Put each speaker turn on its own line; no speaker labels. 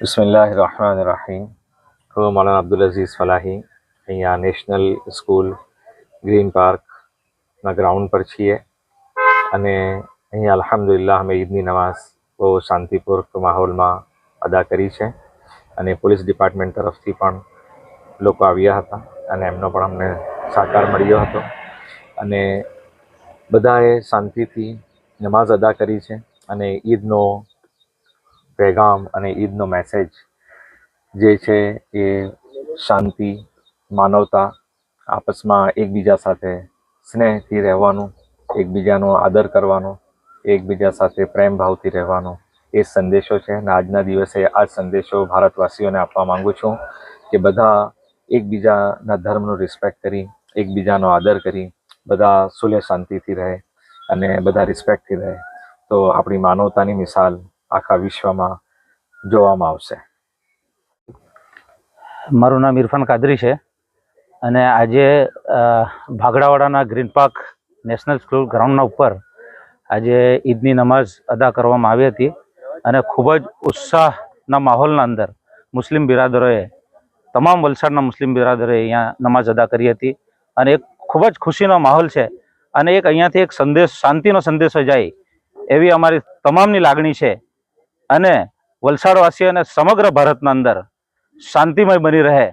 બિસ્મિલ્લાહ રહમાન રહીમ હું મૌલાના અબ્દુલ અઝીઝ ફલાહી અહીંયા national school green પાર્કના ગ્રાઉન્ડ પર છીએ અને અહીંયા અલહમદુલિલ્લાહ અમે ઈદની નમાઝ બહુ શાંતિપૂર્વક માહોલમાં અદા કરી છે અને પોલીસ ડિપાર્ટમેન્ટ તરફથી પણ લોકો આવ્યા હતા અને એમનો પણ અમને સહકાર મળ્યો હતો અને બધાએ શાંતિથી નમાઝ અદા કરી છે અને ઈદનો પેગામ અને ઈદનો મેસેજ જે છે એ શાંતિ, માનવતા, આપસમાં એકબીજા સાથે સ્નેહથી રહેવાનું, એકબીજાનો આદર કરવાનો, એકબીજા સાથે પ્રેમ ભાવથી રહેવાનો એ સંદેશો છે. અને આજના દિવસે આ સંદેશો ભારતવાસીઓને આપવા માંગુ છું કે બધા એકબીજાના ધર્મનો રિસ્પેક્ટ કરી, એકબીજાનો આદર કરી, બધા સુલે શાંતિથી રહે અને બધા રિસ્પેક્ટથી રહે. તો આપણી માનવતાની મિસાલ આખા વિશ્વમાં જોવામાં આવશે.
મારું નામ ઇરફાન કાદરી છે અને આજે ભાગડાવાડાના ગ્રીન પાર્ક નેશનલ સ્કૂલ ગ્રાઉન્ડના ઉપર આજે ઈદની નમાઝ અદા કરવામાં આવી હતી અને ખૂબ જ ઉત્સાહના માહોલના અંદર મુસ્લિમ બિરાદરોએ, તમામ વલસાડના મુસ્લિમ બિરાદરોએ અહીંયા નમાઝ અદા કરી હતી અને એક ખૂબ જ ખુશીનો માહોલ છે અને એક અહીંયાથી એક સંદેશ, શાંતિનો સંદેશો જાય એવી અમારી તમામની લાગણી છે. અને વલસાડવાસી અને સમગ્ર ભારતના અંદર શાંતિમય બની રહે.